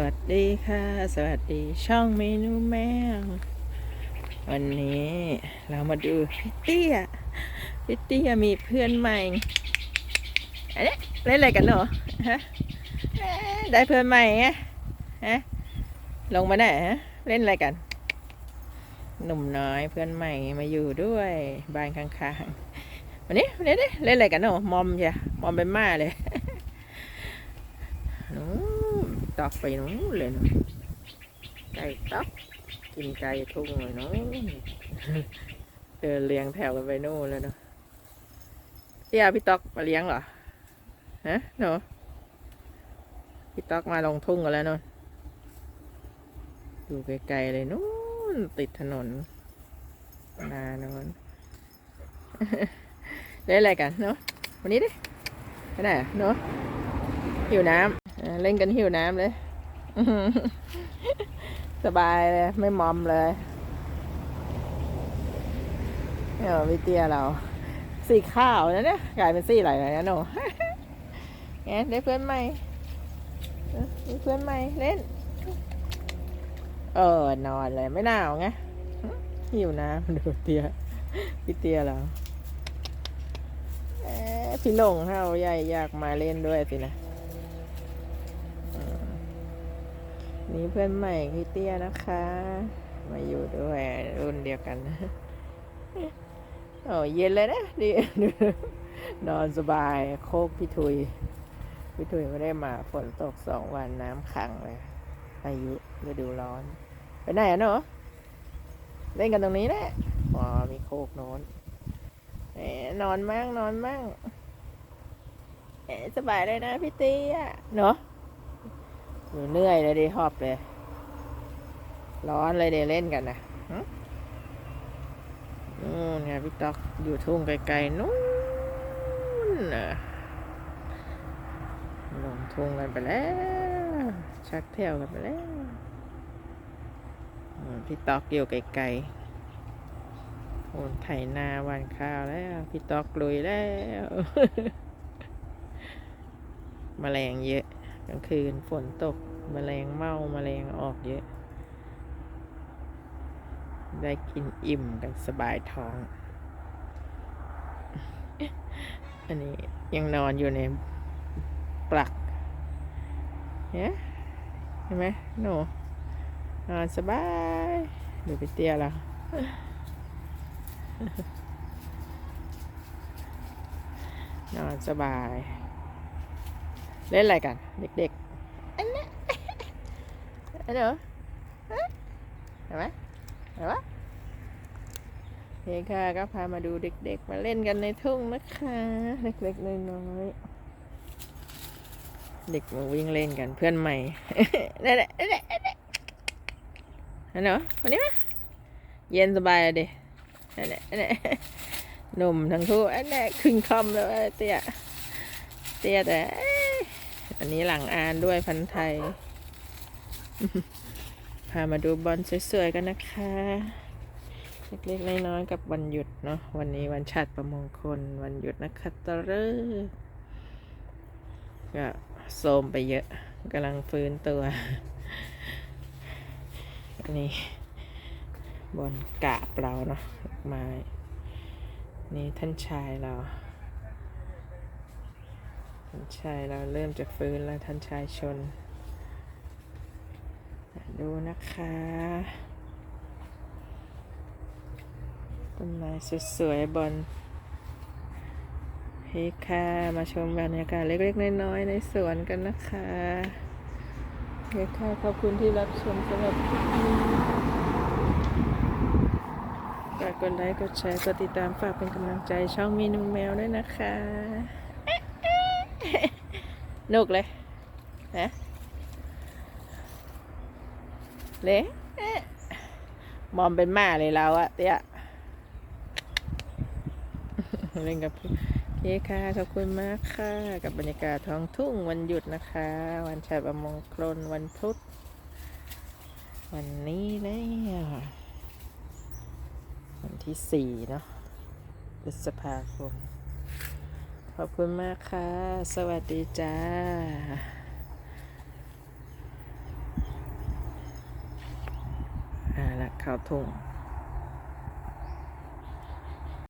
วัสดีค่ะ สวัสดีช่องเมนูแมว วันนี้เรามาดูพี่เตี้ยพี่เตี้ยมีเพื่อนใหม่อันนี้เล่นอะไรกันเนาะฮะได้เพื่อนใหม่ไงฮะลงมาไหนฮะเล่นอะไรกัน หนุ่มน้อยเพื่อนใหม่มาอยู่ด้วยบ้านข้างๆวันนี้วันนี้ดิเล่นอะไรกันเนาะมอมใช่มอมเป็นม่าเลยนู้ ตอกไปนู้นเลยเนอะไก่ตอกกินไก่ทุ่งเลยนู้นเดินเลี้ยงแถวกันไปนู่นแล้วเนาะพี่อาพี่ตอกมาเลี้ยงเหรอฮะเนาะพี่ตอกมาลงทุ่งกันแล้วเนาะอยู่ไกลๆเลยนู้นติดถนนนานอนเล่นอะไรกันเนาะวันนี้ดิไปไหนเนาะหิวน้ำ เล่นกันหิวน้ำเลย สบายเลย ไม่มอมเลยเนี่ยพี่เตี้ยเรา สีข้าวนะเนี่ยกลายเป็นสีอะไรเลยนะหนูแงได้เพื่อนใหม่เออมีเพื่อนใหม่เล่น เออนอนเลยไม่หนาวไงหิวน้ำดูเตี้ยพี่เตี้ยเราเอ๊ะพี่หลงเฮาใหญ่อยากมาเล่นด้วยสินะ นี่เพื่อนใหม่พี่เตี้ยนะคะ มาอยู่ด้วยรุ่นเดียวกันโอ้เย็นเลยนะดีนอนสบายโคกพี่ทุย พี่ทุยไม่ได้มาฝนตกสองวันน้ำขังเลย อายุฤดูร้อน ไปไหนอะเนาะเล่นกันตรงนี้แหละอ๋อมีโคกโน้นเอนอนมั่งนอนมั่งเอสบายเลยนะพี่เตี้ยเนาะ หนูเหนื่อยเลยดิหอบเลย ร้อนเลยเดี๋ยวเล่นกันนะนู่นไงพี่ต๊อกอยู่ทุ่งไกลๆนู่นนะลงทุ่งกันไปแล้ว ชักเที่ยวกันไปแล้วพี่ต๊อกอยู่ไกลๆโอนไถนาวานข้าวแล้ว พี่ต๊อกลุยแล้วแมลงเยอะ กลางคืนฝนตกแมลงเมาแมลงออกเยอะ ได้กินอิ่มกันสบายท้อง อันนี้ยังนอนอยู่ในปลักเนี่ยเห็นไหมหนูนอนสบายดูไปเตี้ยแล้วนอนสบาย เล่นอะไรกัน เด็กๆอันนี้อันเนอะเห็นไหมเห็นไหมเฮ้ค่ะก็พามาดูเด็กๆ มาเล่นกันในทุ่งนะคะ เล็กๆน้อยๆเด็กมาวิ่งเล่นกันเพื่อนใหม่นั่นแหละนั่นแหละนั่นแหละอันเนอะวันนี้ไหมเย็นสบายเลยดินั่นแหละนั่นแหละหนุ่มทั้งคู่อันนี้ขึ้นคอมแล้วเตี้ยเตี้ยแต่ อันนี้หลังอานด้วยพันธุ์ไทย พามาดูบอลสวยๆกันนะคะ เล็กๆน้อยๆกับวันหยุดเนาะวันนี้วันชาติประมงคล วันหยุดนะคะตะเรก็โซมไปเยอะกำลังฟื้นตัว อันนี้บอลกาบเราเนาะไม้นี่ท่านชายเราานชายเราเริ่มจะฟื้นแล้วท่านชายชน ดูนะคะ ต้นไม้สวยๆบนเฮค่ะมาชมบรรยากาศเล็กๆ น้อยๆ ในสวนกันนะคะเฮ้ค่ะขอบคุณที่รับชมสำหรับคลิปนี้ฝากกดไลค์ กดแชร์ กดติดตามฝากเป็นกำลังใจช่องเมนูแมวด้วยนะคะ นุกเลยนะเละมอมเป็นหมาเลยเราอะเตี้ยเล่นกับพี่โอเคค่ะ ขอบคุณมากค่ะ กับบรรยากาศท้องทุ่งวันหยุดนะคะ วันชาติประมงคลวันพุธ วันนี้เนี่ยวันที่สี่เนาะพฤษภาคม ขอบคุณมากค่ะ สวัสดีจ้าละข้าวทุ่ง